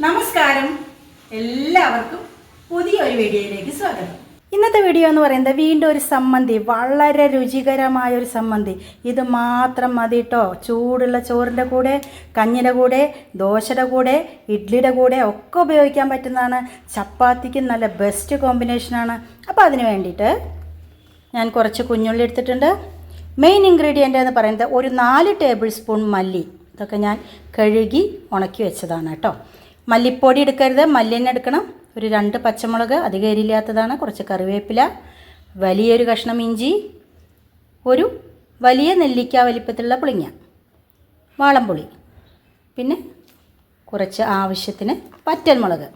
നമസ്കാരം. എല്ലാവർക്കും പുതിയൊരു വീഡിയോയിലേക്ക് സ്വാഗതം. ഇന്നത്തെ വീഡിയോ എന്ന് പറയുന്നത് വീണ്ടും ഒരു സമ്മന്തി വളരെ രുചികരമായ ഒരു സമ്മന്തി ഇത് മാത്രം മതി കേട്ടോ ചൂടുള്ള ചോറിന്റെ കൂടെ കഞ്ഞിന്റെ കൂടെ ദോശയുടെ കൂടെ ഇഡ്ലിയുടെ കൂടെ ഒക്കെ ഉപയോഗിക്കാൻ പറ്റുന്നതാണ്. ചപ്പാത്തിക്ക് നല്ല ബെസ്റ്റ് കോമ്പിനേഷനാണ് അപ്പോൾ അതിന് വേണ്ടിയിട്ട് ഞാൻ കുറച്ച് കുഞ്ഞുള്ളി എടുത്തിട്ടുണ്ട്. മെയിൻ ഇൻഗ്രീഡിയന്റ് എന്ന് പറയുന്നത് ഒരു നാല് ടേബിൾ സ്പൂൺ മല്ലി. ഇതൊക്കെ ഞാൻ കഴുകി ഉണക്കി വെച്ചതാണ് കേട്ടോ മല്ലിപ്പൊടി എടുക്കരുത്. മല്ലിനെ എടുക്കണം. ഒരു രണ്ട് പച്ചമുളക് അധികം എരിയില്ലാത്തതാണ് കുറച്ച് കറിവേപ്പില വലിയൊരു കഷ്ണം ഇഞ്ചി ഒരു വലിയ നെല്ലിക്ക വലിപ്പത്തിലുള്ള പുളിങ്ങ വാളംപുളി. പിന്നെ കുറച്ച് ആവശ്യത്തിന് പറ്റൻമുളക്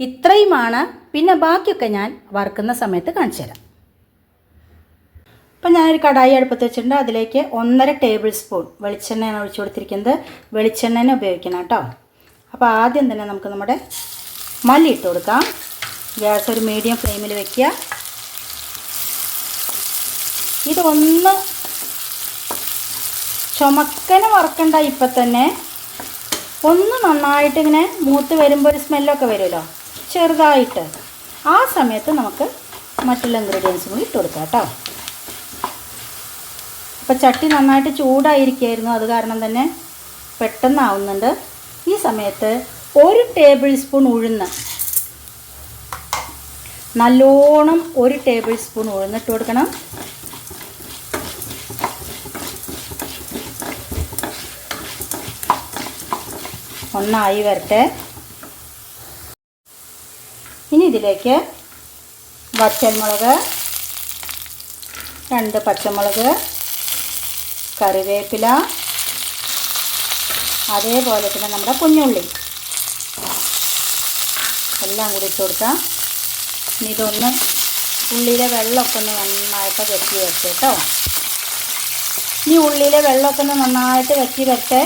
ഇത്രയുമാണ്. പിന്നെ ബാക്കിയൊക്കെ ഞാൻ വറുക്കുന്ന സമയത്ത് കാണിച്ചു തരാം. അപ്പം ഞാനൊരു കടായി അടുപ്പത്ത് വെച്ചിട്ടുണ്ട്. അതിലേക്ക് ഒന്നര ടേബിൾ സ്പൂൺ വെളിച്ചെണ്ണയാണ് ഒഴിച്ചു കൊടുത്തിരിക്കുന്നത്. വെളിച്ചെണ്ണ ഉപയോഗിക്കണം കേട്ടോ. അപ്പോൾ ആദ്യം തന്നെ നമുക്ക് നമ്മുടെ മല്ലി ഇട്ട് കൊടുക്കാം. ഗ്യാസ് ഒരു മീഡിയം ഫ്ലെയിമിൽ വെക്കുക. ഇതൊന്ന് ചുമക്കനെ വറക്കണ്ട ഇപ്പം തന്നെ. ഒന്ന് നന്നായിട്ട് ഇങ്ങനെ മൂത്ത് വരുമ്പോൾ ഒരു സ്മെല്ലൊക്കെ വരുമല്ലോ ചെറുതായിട്ട്. ആ സമയത്ത് നമുക്ക് മറ്റുള്ള ഇൻഗ്രീഡിയൻസും കൂടി ഇട്ട് കൊടുക്കാം കേട്ടോ. അപ്പോൾ ചട്ടി നന്നായിട്ട് ചൂടായിരിക്കുമായിരുന്നു അത് കാരണം തന്നെ പെട്ടെന്നാവുന്നുണ്ട്. ഈ സമയത്ത് ഒരു ടേബിൾ സ്പൂൺ ഉഴുന്ന് നല്ലോണം ഒരു ടേബിൾ സ്പൂൺ ഉഴുന്നിട്ട് കൊടുക്കണം. ഒന്നായി വരട്ടെ. ഇനി ഇതിലേക്ക് വറ്റൽമുളക് രണ്ട് പച്ചമുളക് കറിവേപ്പില അതേപോലെ തന്നെ നമ്മുടെ കുഞ്ഞുള്ളി. എല്ലാം കൂടി ഇട്ട് കൊടുക്കാം. ഇനി ഇതൊന്ന് ഉള്ളിയിലെ വെള്ളമൊക്കെ ഒന്ന് നന്നായിട്ട് വെട്ടി വരട്ടെ കേട്ടോ. ഇനി ഉള്ളിയിലെ വെള്ളമൊക്കെ ഒന്ന് നന്നായിട്ട് വെട്ടി വരട്ടെ.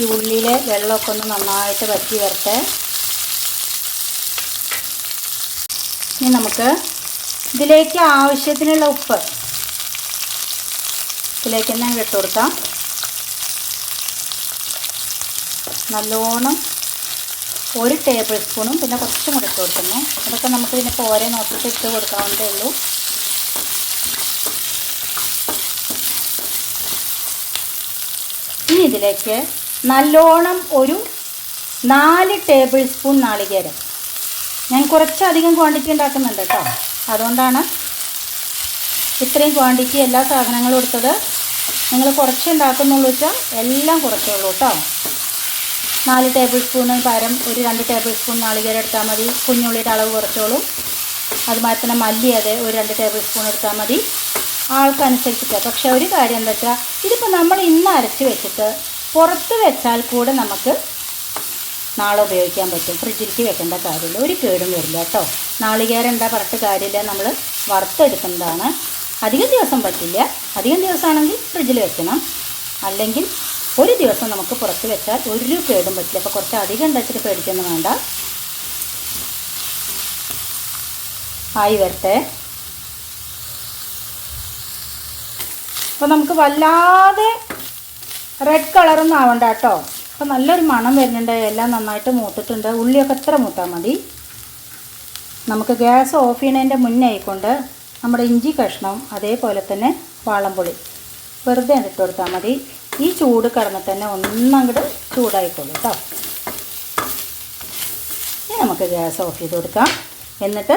ഈ ഉള്ളിയിലെ വെള്ളമൊക്കെ ഒന്ന് നന്നായിട്ട് വറ്റി വരട്ടെ. ഇനി നമുക്ക് ഇതിലേക്ക് ആവശ്യത്തിനുള്ള ഉപ്പ് ഇതിലേക്ക് തന്നെ ഇട്ട് കൊടുക്കാം. നല്ലോണം ഒരു ടേബിൾ സ്പൂണും പിന്നെ കുറച്ചും കൂടി ഇട്ട് കൊടുക്കുന്നു. അതൊക്കെ നമുക്ക് പിന്നെ പോരെ നോക്കിയിട്ട് ഇട്ട് കൊടുക്കാവുന്നതേ ഉള്ളൂ. ഇനി ഇതിലേക്ക് നല്ലോണം ഒരു നാല് ടേബിൾ സ്പൂൺ നാളികേരം. ഞാൻ കുറച്ചധികം ക്വാണ്ടിറ്റി ഉണ്ടാക്കുന്നുണ്ട് കേട്ടോ. അതുകൊണ്ടാണ് ഇത്രയും ക്വാണ്ടിറ്റി എല്ലാ സാധനങ്ങളും എടുത്തത് നിങ്ങൾ കുറച്ച് ഉണ്ടാക്കുന്നുള്ളൂ വെച്ചാൽ എല്ലാം കുറച്ചുള്ളൂ കേട്ടോ നാല് ടേബിൾ സ്പൂണ് പരം ഒരു രണ്ട് ടേബിൾ സ്പൂൺ നാളികേരം എടുത്താൽ മതി. കുഞ്ഞുള്ളിയുടെ അളവ് കുറച്ചോളൂ. അതുമാതിരി തന്നെ മല്ലി അതെ ഒരു രണ്ട് ടേബിൾ സ്പൂൺ എടുത്താൽ മതി. ആൾക്കനുസരിച്ചിട്ട്. പക്ഷേ ഒരു കാര്യം എന്താ വെച്ചാൽ ഇതിപ്പോൾ നമ്മൾ ഇന്ന് അരച്ച് വെച്ചിട്ട് പുറത്ത് വെച്ചാൽ കൂടെ നമുക്ക് നാളെ ഉപയോഗിക്കാൻ പറ്റും. ഫ്രിഡ്ജിലേക്ക് വെക്കേണ്ട കാര്യമില്ല. ഒരു കേടും വരില്ല കേട്ടോ നാളികേരം എന്താ പറഞ്ഞിട്ട് കാര്യമില്ല. നമ്മൾ വറുത്തെടുക്കുന്നതാണ്. അധികം ദിവസം പറ്റില്ല. അധികം ദിവസമാണെങ്കിൽ ഫ്രിഡ്ജിൽ വെക്കണം. അല്ലെങ്കിൽ ഒരു ദിവസം നമുക്ക് പുറത്ത് വെച്ചാൽ ഒരു കേടും പറ്റില്ല. അപ്പോൾ കുറച്ച് അധികം ഉണ്ടാച്ചിട്ട് പേടിക്കൊന്നും വേണ്ട. ആയി വരട്ടെ. അപ്പോൾ നമുക്ക് വല്ലാതെ റെഡ് കളറൊന്നും ആവണ്ട കേട്ടോ. അപ്പോൾ നല്ലൊരു മണം വരുന്നുണ്ട്. എല്ലാം നന്നായിട്ട് മൂത്തിട്ടുണ്ട്. ഉള്ളിയൊക്കെ എത്ര മൂത്താൽ മതി? നമുക്ക് ഗ്യാസ് ഓഫ് ചെയ്യുന്നതിന്റെ മുന്നേ ആയിക്കൊണ്ട് നമ്മുടെ ഇഞ്ചി കഷ്ണവും അതേപോലെ തന്നെ വാളംപുളി വെറുതെ ഇട്ട് കൊടുത്താൽ മതി. ഈ ചൂട് കടന്ന് തന്നെ ഒന്നങ്ങോട്ട് ചൂടായിക്കോളൂ കേട്ടോ ഇനി നമുക്ക് ഗ്യാസ് ഓഫ് ചെയ്ത് കൊടുക്കാം. എന്നിട്ട്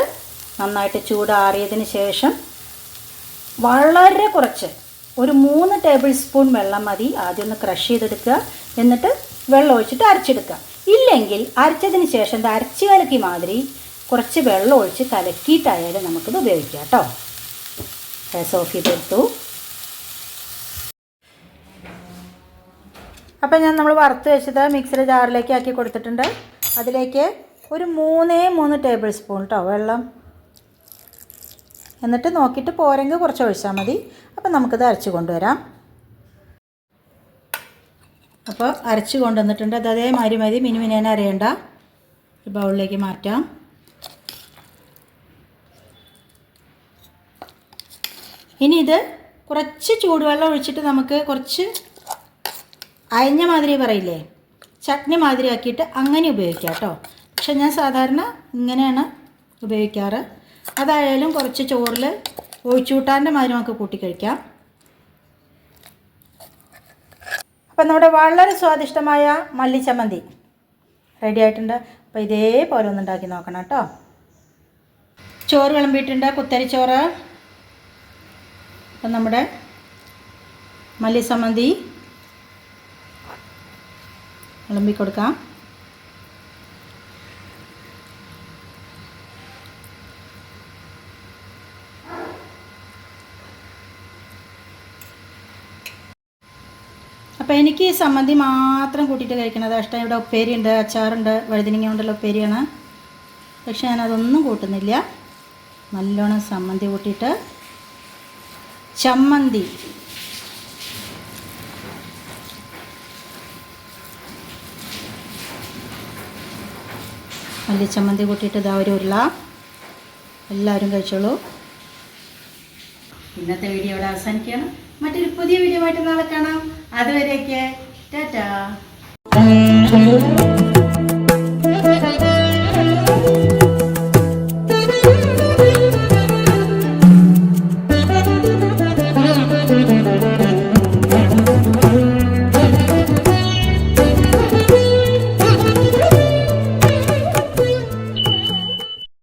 നന്നായിട്ട് ചൂടാറിയതിന് ശേഷം വളരെ കുറച്ച് ഒരു മൂന്ന് ടേബിൾ സ്പൂൺ വെള്ളം മതി. ആദ്യം ഒന്ന് ക്രഷ് ചെയ്തെടുക്കുക. എന്നിട്ട് വെള്ളം ഒഴിച്ചിട്ട് അരച്ചെടുക്കുക. ഇല്ലെങ്കിൽ അരച്ചതിന് ശേഷം അരച്ചു കലക്കി മാതിരി കുറച്ച് വെള്ളം ഒഴിച്ച് കലക്കിയിട്ടായാലും നമുക്കിത് ഉപയോഗിക്കാം കേട്ടോ. ഗ്യാസ് ഓഫ് ചെയ്തെടുത്തു അപ്പം ഞാൻ നമ്മൾ വറുത്ത് വെച്ചത് മിക്സിയുടെ ജാറിലേക്ക് ആക്കി കൊടുത്തിട്ടുണ്ട്. അതിലേക്ക് ഒരു മൂന്നേ മൂന്ന് ടേബിൾ സ്പൂൺ കേട്ടോ വെള്ളം. എന്നിട്ട് നോക്കിയിട്ട് പോരെങ്കിൽ കുറച്ച് ഒഴിച്ചാൽ മതി. അപ്പം നമുക്കിത് അരച്ച് കൊണ്ടുവരാം. അപ്പോൾ അരച്ച് കൊണ്ടുവന്നിട്ടുണ്ട്. അത് അതേ മാതിരി മതി. മിനിമിനേനെ അറിയണ്ട ഒരു ബൗളിലേക്ക് മാറ്റാം. ഇനി ഇത് കുറച്ച് ചൂടുവെള്ളം ഒഴിച്ചിട്ട് നമുക്ക് കുറച്ച് അയഞ്ഞ മാതിരി പറയില്ലേ? ചട്നി മാതിരി ആക്കിയിട്ട് അങ്ങനെ ഉപയോഗിക്കാം കേട്ടോ. പക്ഷെ ഞാൻ സാധാരണ ഇങ്ങനെയാണ് ഉപയോഗിക്കാറ്. അതായാലും കുറച്ച് ചോറിൽ ഒഴിച്ചൂട്ടാന്റെ മാതിരി നമുക്ക് കൂട്ടി കഴിക്കാം. അപ്പം നമ്മുടെ വളരെ സ്വാദിഷ്ടമായ മല്ലിച്ചമ്മന്തി റെഡി ആയിട്ടുണ്ട്. അപ്പോൾ ഇതേപോലെ ഒന്ന് ഉണ്ടാക്കി നോക്കണം കേട്ടോ. ചോറ് വിളമ്പിയിട്ടുണ്ട്. കുത്തരിച്ചോറ് അപ്പം നമ്മുടെ മല്ലിസമ്മന്തി വിളമ്പി കൊടുക്കാം അപ്പോൾ എനിക്ക് ഈ സമ്മന്തി മാത്രം കൂട്ടിയിട്ട് കഴിക്കണത് ഇഷ്ടം ഇവിടെ ഉപ്പേരിയുണ്ട് അച്ചാറുണ്ട് വഴുതിനിങ്ങ കൊണ്ടുള്ള ഉപ്പേരിയാണ്. പക്ഷെ ഞാനതൊന്നും കൂട്ടുന്നില്ല. നല്ലോണം സമ്മന്തി കൂട്ടിയിട്ട് ചമ്മന്തി. മല്ലി ചമ്മന്തി കൂട്ടിയിട്ട് ഇതാ ഒരു ഉരുള. എല്ലാവരും കഴിച്ചോളൂ. ഇന്നത്തെ വീഡിയോ ഇവിടെ അവസാനിക്കുകയാണ്. മറ്റൊരു പുതിയ വീഡിയോ ആയിട്ട് നാളെ കാണാം. അതുവരെയൊക്കെ ടാറ്റാ.